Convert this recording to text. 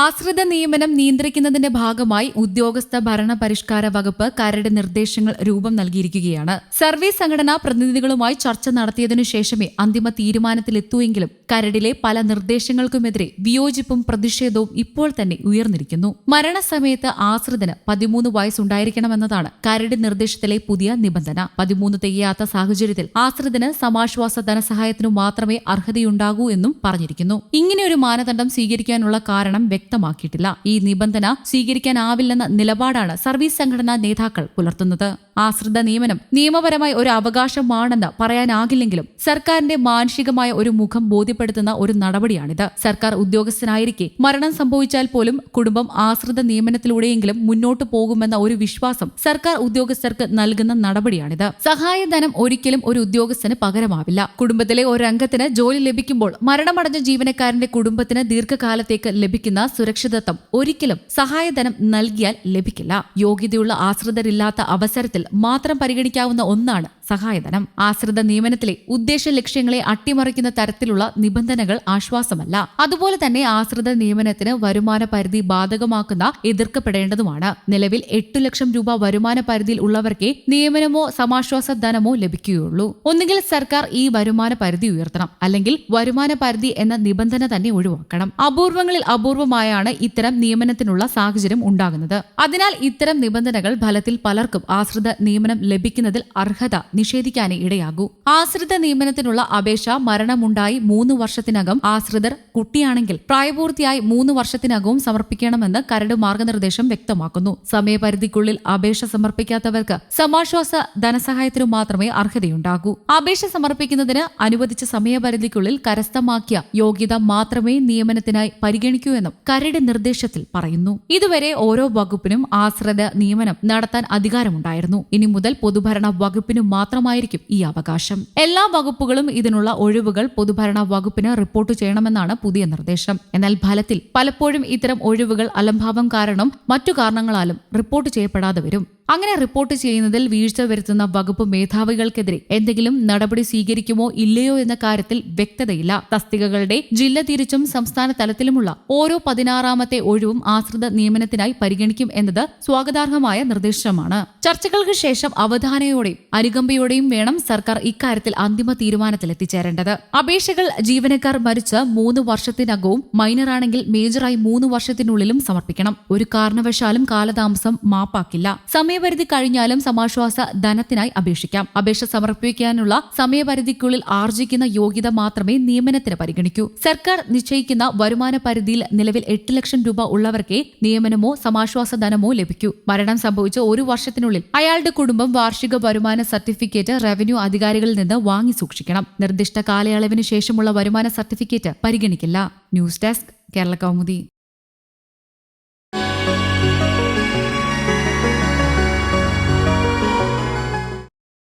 ആശ്രിത നിയമനം നിയന്ത്രിക്കുന്നതിന്റെ ഭാഗമായി ഉദ്യോഗസ്ഥ ഭരണ പരിഷ്കാര വകുപ്പ് കരട് നിർദ്ദേശങ്ങൾ രൂപം നൽകിയിരിക്കുകയാണ്. സർവീസ് സംഘടനാ പ്രതിനിധികളുമായി ചർച്ച നടത്തിയതിനു ശേഷമേ അന്തിമ തീരുമാനത്തിലെത്തൂയെങ്കിലും കരടിലെ പല നിർദ്ദേശങ്ങൾക്കുമെതിരെ വിയോജിപ്പും പ്രതിഷേധവും ഇപ്പോൾ തന്നെ ഉയർന്നിരിക്കുന്നു. മരണസമയത്ത് ആശ്രിതന് പതിമൂന്ന് വയസ്സുണ്ടായിരിക്കണമെന്നതാണ് കരട് നിർദ്ദേശത്തിലെ പുതിയ നിബന്ധന. പതിമൂന്ന് തികയാത്ത സാഹചര്യത്തിൽ ആശ്രിതന് സമാശ്വാസ ധനസഹായത്തിനു മാത്രമേ അർഹതയുണ്ടാകൂ എന്നും പറഞ്ഞിരിക്കുന്നു. ഇങ്ങനെയൊരു മാനദണ്ഡം സ്വീകരിക്കാനുള്ള കാരണം വ്യക്തമാക്കിയിട്ടില്ല. ഈ നിബന്ധന സ്വീകരിക്കാനാവില്ലെന്ന നിലപാടാണ് സർവീസ് സംഘടനാ നേതാക്കൾ പുലർത്തുന്നത്. ആശ്രിത നിയമനം നിയമപരമായ ഒരു അവകാശമാണെന്ന് പറയാനാകില്ലെങ്കിലും സർക്കാരിന്റെ മാനുഷികമായ ഒരു മുഖം ബോധ്യപ്പെടുത്തുന്ന ഒരു നടപടിയാണിത്. സർക്കാർ ഉദ്യോഗസ്ഥനായിരിക്കെ മരണം സംഭവിച്ചാൽ പോലും കുടുംബം ആശ്രിത നിയമനത്തിലൂടെയെങ്കിലും മുന്നോട്ടു പോകുമെന്ന ഒരു വിശ്വാസം സർക്കാർ ഉദ്യോഗസ്ഥർക്ക് നൽകുന്ന നടപടിയാണിത്. സഹായധനം ഒരിക്കലും ഒരു ഉദ്യോഗസ്ഥന് പകരമാവില്ല. കുടുംബത്തിലെ ഒരു അംഗത്തിന് ജോലി ലഭിക്കുമ്പോൾ മരണമടഞ്ഞ ജീവനക്കാരന്റെ കുടുംബത്തിന് ദീർഘകാലത്തേക്ക് ലഭിക്കുന്ന സുരക്ഷിതത്വം ഒരിക്കലും സഹായധനം നൽകിയാൽ ലഭിക്കില്ല. യോഗ്യതയുള്ള ആശ്രിതരില്ലാത്ത അവസരത്തിൽ മാത്രം പരിഗണിക്കാവുന്ന ഒന്നാണ് സഹായധനം. ആശ്രിത നിയമനത്തിലെ ഉദ്ദേശ ലക്ഷ്യങ്ങളെ അട്ടിമറിക്കുന്ന തരത്തിലുള്ള നിബന്ധനകൾ ആശ്വാസമല്ല. അതുപോലെ തന്നെ ആശ്രിത നിയമനത്തിന് വരുമാന പരിധി ബാധകമാക്കുന്ന എതിർക്കപ്പെടേണ്ടതുമാണ്. നിലവിൽ എട്ടു ലക്ഷം രൂപ വരുമാന പരിധിയിൽ ഉള്ളവർക്കേ നിയമനമോ സമാശ്വാസ ധനമോ ലഭിക്കുകയുള്ളൂ. ഒന്നുകിൽ സർക്കാർ ഈ വരുമാന പരിധി ഉയർത്തണം. അല്ലെങ്കിൽ വരുമാന പരിധി എന്ന നിബന്ധന തന്നെ ഒഴിവാക്കണം. അപൂർവങ്ങളിൽ അപൂർവമായാണ് ഇത്തരം നിയമനത്തിനുള്ള സാഹചര്യം ഉണ്ടാകുന്നത്. അതിനാൽ ഇത്തരം നിബന്ധനകൾ ഫലത്തിൽ പലർക്കും ആശ്രിത നിയമനം ലഭിക്കുന്നതിൽ അർഹത നിഷേധിക്കാനേ ഇടയാകൂ. ആശ്രിത നിയമനത്തിനുള്ള അപേക്ഷ മരണമുണ്ടായി മൂന്ന് വർഷത്തിനകം ആശ്രിതർ കുട്ടിയാണെങ്കിൽ പ്രായപൂർത്തിയായി മൂന്ന് വർഷത്തിനകവും സമർപ്പിക്കണമെന്ന് കരട് മാർഗനിർദ്ദേശം വ്യക്തമാക്കുന്നു. സമയപരിധിക്കുള്ളിൽ അപേക്ഷ സമർപ്പിക്കാത്തവർക്ക് സമാശ്വാസ ധനസഹായത്തിനു മാത്രമേ അർഹതയുണ്ടാകൂ. അപേക്ഷ സമർപ്പിക്കുന്നതിന് അനുവദിച്ച സമയപരിധിക്കുള്ളിൽ കരസ്ഥമാക്കിയ യോഗ്യത മാത്രമേ നിയമനത്തിനായി പരിഗണിക്കൂ എന്നും കരട് നിർദ്ദേശത്തിൽ പറയുന്നു. ഇതുവരെ ഓരോ വകുപ്പിനും ആശ്രിത നിയമനം നടത്താൻ അധികാരമുണ്ടായിരുന്നു. ഇനി മുതൽ പൊതുഭരണ വകുപ്പിനു മാത്രമായിരിക്കും ഈ അവകാശം. എല്ലാ വകുപ്പുകളും ഇതിനുള്ള ഒഴിവുകൾ പൊതുഭരണ വകുപ്പിന് റിപ്പോർട്ട് ചെയ്യണമെന്നാണ് പുതിയ നിർദ്ദേശം. എന്നാൽ ഫലത്തിൽ പലപ്പോഴും ഇത്തരം ഒഴിവുകൾ അലംഭാവം കാരണം മറ്റു കാരണങ്ങളാലും റിപ്പോർട്ട് ചെയ്യപ്പെടാതെ വരും. അങ്ങനെ റിപ്പോർട്ട് ചെയ്യുന്നതിൽ വീഴ്ച വരുത്തുന്ന വകുപ്പ് മേധാവികൾക്കെതിരെ എന്തെങ്കിലും നടപടി സ്വീകരിക്കുമോ ഇല്ലയോ എന്ന കാര്യത്തിൽ വ്യക്തതയില്ല. തസ്തികകളുടെ ജില്ല തിരിച്ചും സംസ്ഥാന തലത്തിലുമുള്ള ഓരോ പതിനാറാമത്തെ ഒഴിവും ആശ്രിത നിയമനത്തിനായി പരിഗണിക്കും എന്നത് സ്വാഗതാർഹമായ നിർദ്ദേശമാണ്. ചർച്ചകൾക്ക് ശേഷം അവധാനയോടെയും അനുകമ്പയോടെയും വേണം സർക്കാർ ഇക്കാര്യത്തിൽ അന്തിമ തീരുമാനത്തിലെത്തിച്ചേരേണ്ടത്. അപേക്ഷകൾ ജീവനക്കാർ മരിച്ച് മൂന്ന് വർഷത്തിനകവും മൈനറാണെങ്കിൽ മേജറായി മൂന്ന് വർഷത്തിനുള്ളിലും സമർപ്പിക്കണം. ഒരു കാരണവശാലും കാലതാമസം മാപ്പാക്കില്ല. സമയപരിധി കഴിഞ്ഞാലും സമാശ്വാസ ധനത്തിനായി അപേക്ഷിക്കാം. അപേക്ഷ സമർപ്പിക്കാനുള്ള സമയപരിധിക്കുള്ളിൽ ആർജിക്കുന്ന യോഗ്യത മാത്രമേ നിയമനത്തിന് പരിഗണിക്കൂ. സർക്കാർ നിശ്ചയിക്കുന്ന വരുമാന പരിധിയിൽ നിലവിൽ എട്ട് ലക്ഷം രൂപ ഉള്ളവർക്കേ നിയമനമോ സമാശ്വാസ ധനമോ ലഭിക്കൂ. മരണം സംഭവിച്ച ഒരു വർഷത്തിനുള്ളിൽ അയാളുടെ കുടുംബം വാർഷിക വരുമാന സർട്ടിഫിക്കറ്റ് റവന്യൂ അധികാരികളിൽ നിന്ന് വാങ്ങി സൂക്ഷിക്കണം. നിർദ്ദിഷ്ട കാലയളവിന് ശേഷമുള്ള വരുമാന സർട്ടിഫിക്കറ്റ് പരിഗണിക്കില്ല. News desk Kerala Kaumudi.